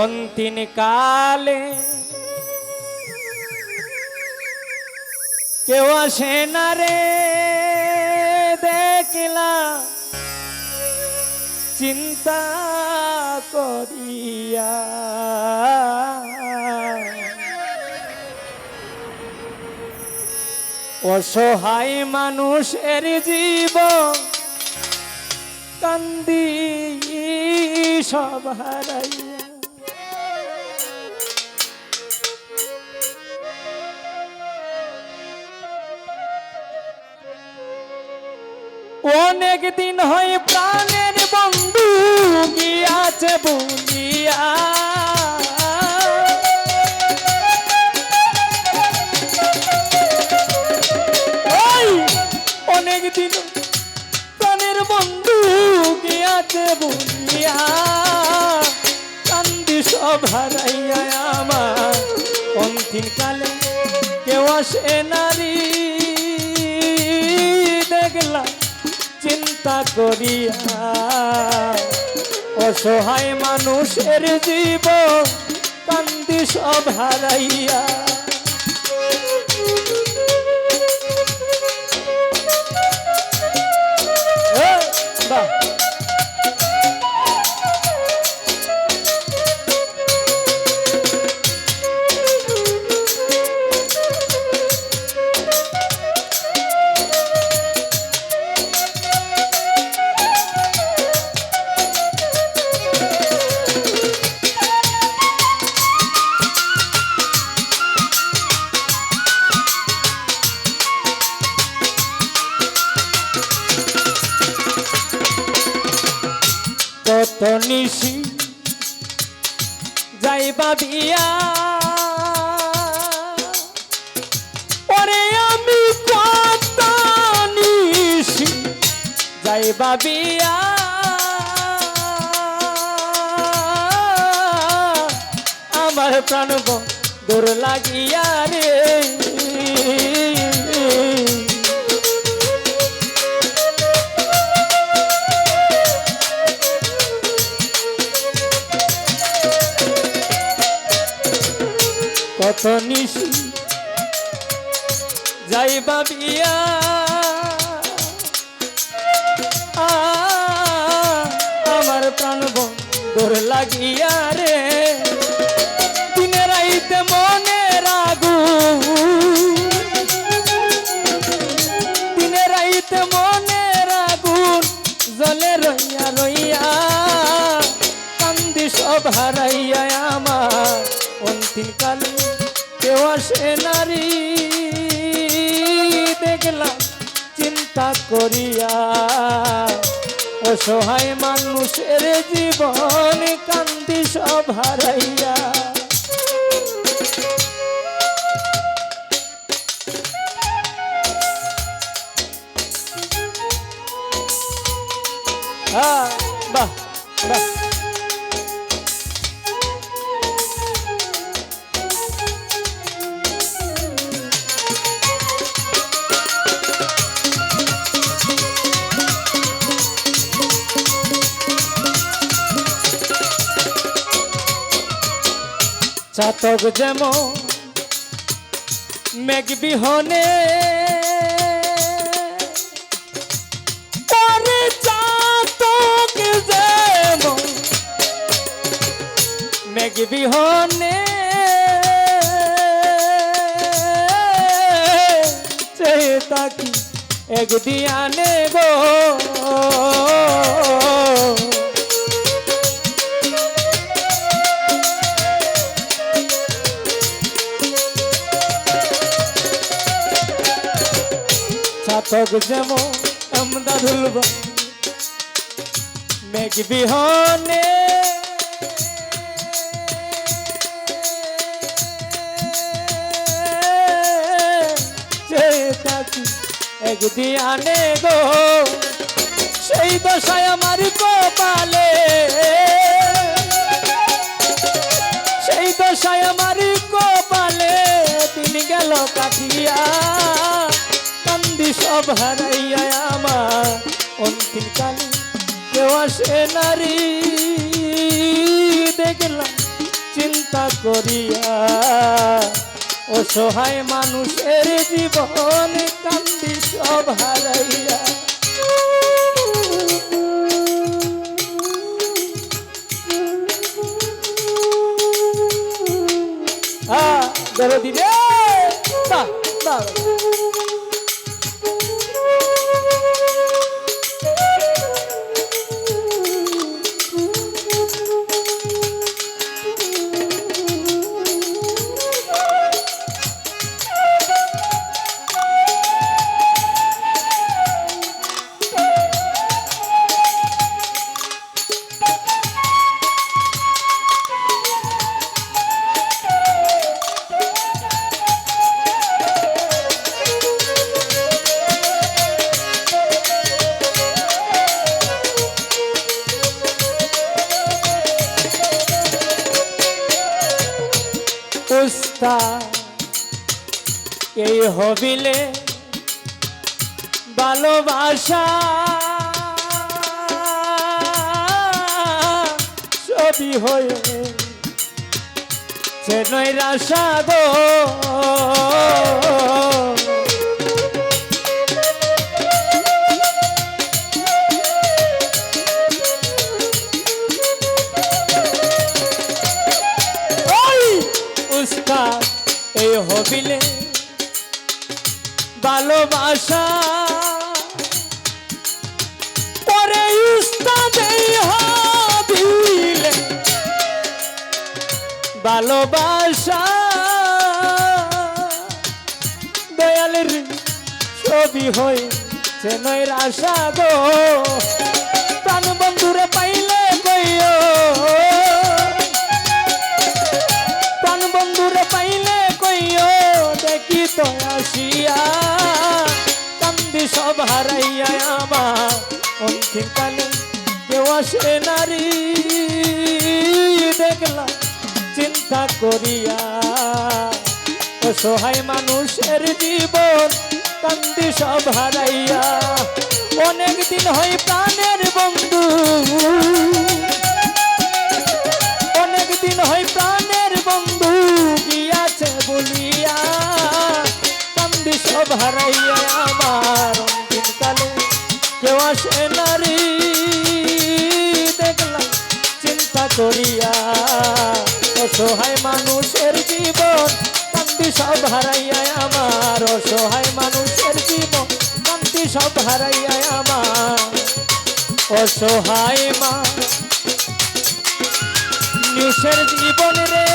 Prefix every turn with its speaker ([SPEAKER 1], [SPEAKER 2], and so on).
[SPEAKER 1] অন্তিম কালে কেউ আসে না রে দেখলা চিন্তা করিয়া। অসহায় মানুষের জীব কান্দি সব অনেক দিন হয় প্রাণের বন্ধু গিয়াছে বুলিয়া গিয়াছে বুলিয়া কান্দি সব হারাইয়া আমার। অন্তিম কালে কেউ আসে নারী। দেখলাম, চিন্তা করিয়া। অসহায় মানুষের জীব কান্দি সব হারাইয়া। নিশি যাইবা বিয়া। ওরে আমি কত নিশি যাইবা বিয়া। আমার প্রাণ দূর লাগিয়া রে। কত নিশি যাইবা বিয়া আ, আমার প্রাণ বন্ধুর লাগিয়া রে দিনে রাইতে মনে রাগু। দিনে রাইতে মনে রাগুন জলে রইয়া রইয়া কান্দি সব হারাইয়া আমার অন্তিম আসে নারী দেখলাম চিন্তা করিয়া। অসহায় মানুষের জীবন কান্দি সব হারাইয়া। চাতক যেমন মেঘ বিহনে পরে চাতক যেমন মেঘ বিহনে চেয়ে তাকি এক দিয়ানে গো। চাতক যেমন আমদাদুল মেঘ বিহনে আনে গো, সেই দশায় আমার কপালে। সেই দশায় আমার কপালে দিন গেল কাটিয়া। সব হারাইয়া আমার অন্তিম কালে কেউ আসে নারী। দেখলাম, চিন্তা করিয়া অসহায় মানুষের জীবন কান্দি সব হারাইয়া। আহ উস্তা এই হবিলে ভালোবাসা। ছবি হয়ে চেনই রাশা গো। ভালোবাসা পরে উস্তাদ এই হবিলে ভালোবাসা। দয়ালের ছবি হয়েছে চেনই রাশা গো। কালে কেউ আসে নারী, দেখলাম চিন্তা করিয়া। অসহায় মানুষের জীবন কান্দি সব হারাইয়া। অনেক দিন হয় প্রাণের বন্ধু। অনেক দিন হয় প্রাণের বন্ধু। গিয়াছে বলিয়া কান্দি সব হারাইয়া। করিয়া। অসহায় মানুষের জীবন কান্তি সব হারাইয়া আমার। অসহায় মানুষের জীবন কান্তি সব হারাইয়া আমার। অসহায় মা নিউসের জীবন রে।